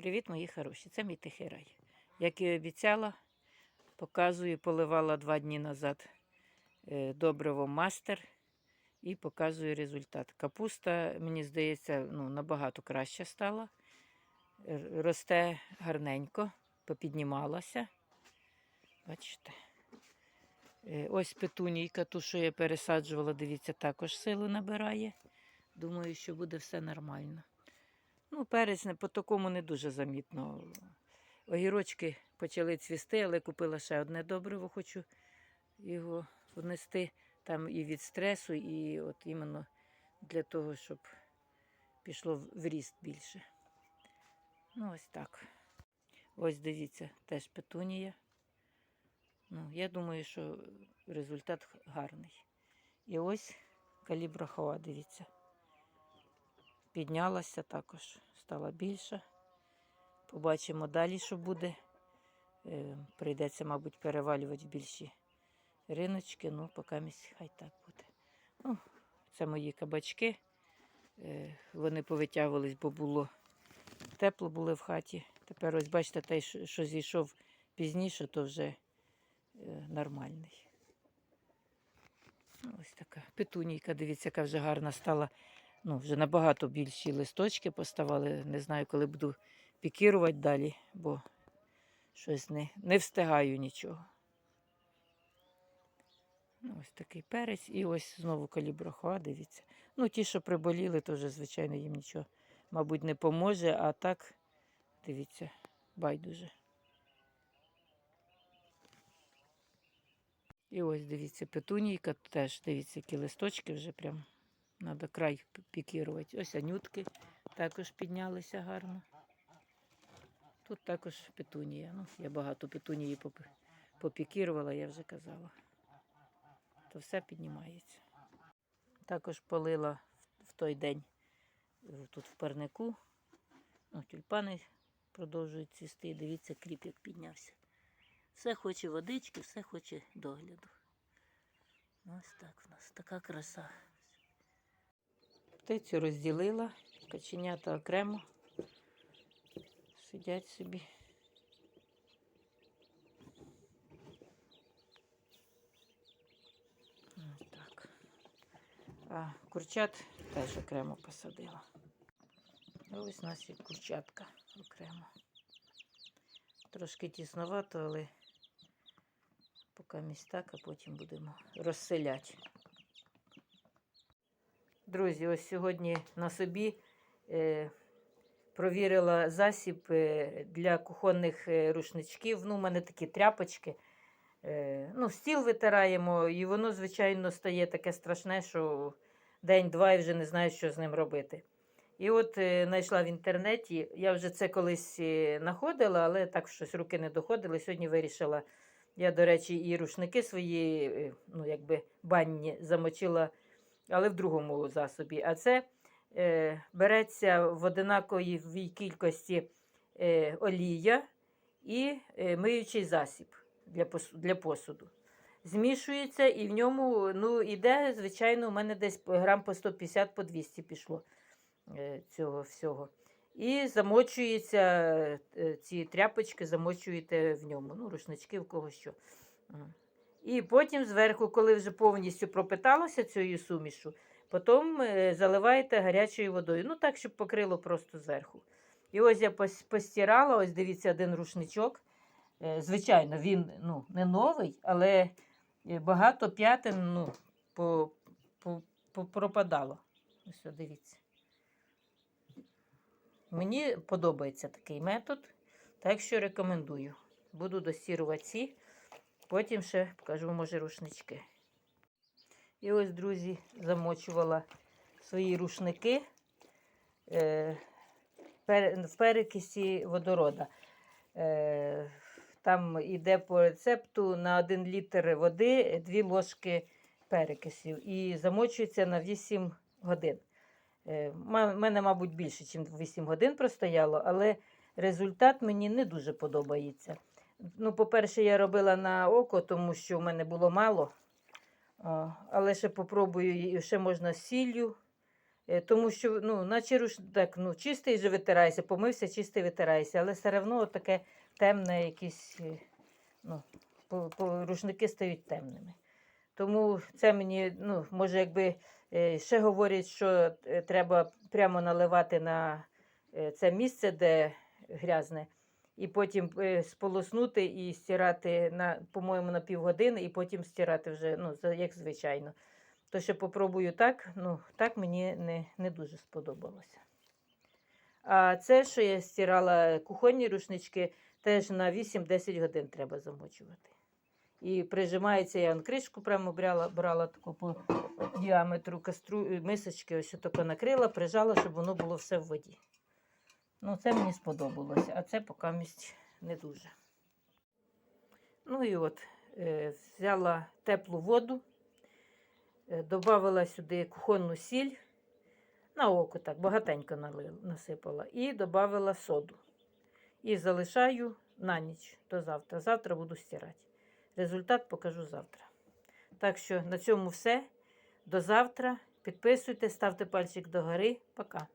Привіт, мої хороші. Це мій тихий рай. Як і обіцяла, показую, поливала два дні назад е, добриво мастер і показую результат. Капуста, мені здається, ну, набагато краще стала. Росте гарненько, попіднімалася. Бачите. Е, Ось петунійка, ту, що я пересаджувала, дивіться, також силу набирає. Думаю, що буде все нормально. Ну, перець по такому не дуже замітно. Огірочки почали цвісти, але купила ще одне добриво, хочу його внести там і від стресу, і от іменно для того, щоб пішло в ріст більше. Ну, ось так. Ось дивіться, теж петунія. Ну, я думаю, що результат гарний. І ось калібрахова, дивіться піднялася також, стала більша. Побачимо далі, що буде. Е, Прийдеться, мабуть, перевалювати в більші риночки. Ну, поки місць хай так буде. Ну, це мої кабачки. Е, Вони повитягувались, бо було тепло були в хаті. Тепер ось бачите, той, що зійшов пізніше, то вже е, нормальний. Ось така петунійка, дивіться, яка вже гарна стала. Ну, вже набагато більші листочки поставали. Не знаю, коли буду пікірувати далі, бо щось не, не встигаю нічого. Ну, ось такий перець. І ось знову каліброхоа, дивіться. Ну, ті, що приболіли, то вже, звичайно, їм нічого, мабуть, не поможе, а так, дивіться, байдуже. І ось дивіться, петунійка теж, дивіться, які листочки вже прям Треба край пікірувати. Ось анютки також піднялися гарно. Тут також петунія. Ну, я багато петунії попікірувала, я вже казала. То все піднімається. Також полила в- той день е, тут в парнику. Ну, тюльпани продовжують цвісти. Дивіться, кріп як піднявся. Все хоче водички, все хоче догляду. Ось так в нас така краса. Птицю розділила, каченята окремо. Сидять собі. Так. А курчат теж окремо посадила. Ось у нас є курчатка окремо. Трошки тісновато, але поки місць так, а потім будемо розселяти. Друзі, ось сьогодні на собі е, провірила засіб е, для кухонних е, рушничків. Ну, у мене такі тряпочки. Е, ну, стіл витираємо, і воно, звичайно, стає таке страшне, що день-два і вже не знаю, що з ним робити. І от е, знайшла в інтернеті, я вже це колись знаходила, але так щось руки не доходили. Сьогодні вирішила, я, до речі, і рушники свої, ну, якби банні замочила але в другому засобі. А це е, береться в одинаковій кількості е, олія і е, миючий засіб для, пос- для посуду. Змішується і в ньому ну, іде, звичайно, у мене десь грам по 150 по 200 пішло е, цього всього. І замочується е, ці тряпочки, замочуєте в ньому. Ну, рушнички в кого що. І потім зверху, коли вже повністю пропиталося цією сумішу, потім е, заливаєте гарячою водою. Ну так, щоб покрило просто зверху. І ось я постирала, ось дивіться, один рушничок. Е, Звичайно, він ну, не новий, але е, багато п'ятин ну, пропадало. Ось дивіться. Мені подобається такий метод, так що рекомендую. Буду достірувати ці. Потім ще покажу, може, рушнички. І ось, друзі, замочувала свої рушники е, в перекисі водорода. Е, там йде по рецепту на 1 літр води 2 ложки перекисів і замочується на 8 годин. Е, ма- мене, мабуть, більше, ніж 8 годин простояло, але результат мені не дуже подобається. Ну, по-перше, я робила на око, тому що в мене було мало. Але ще попробую, ще можна сіллю Е, Тому що, ну, наче руш... так, ну, чистий же витирається, помився, чистий витирається, але все одно таке темне, якісь, е, ну, рушники стають темними. Тому це мені, ну, може, якби е, ще говорять, що треба прямо наливати на це місце, де грязне, і потім е, сполоснути і стирати на, по-моєму, на півгодини, і потім стирати вже, ну, як звичайно. То ще попробую так, ну, так мені не, не дуже сподобалося. А це, що я стирала кухонні рушнички, теж на 8-10 годин треба замочувати. І прижимається, я кришку прямо брала, брала таку по діаметру кастру, мисочки, ось тако накрила, прижала, щоб воно було все в воді. Ну, це мені сподобалося, а це поки місць не дуже. Ну і от, е, взяла теплу воду, е, додавала сюди кухонну сіль, на око так, багатенько налила, насипала, і додавала соду. І залишаю на ніч до завтра. Завтра буду стирати. Результат покажу завтра. Так що на цьому все. До завтра. Підписуйтесь, ставте пальчик догори. Пока.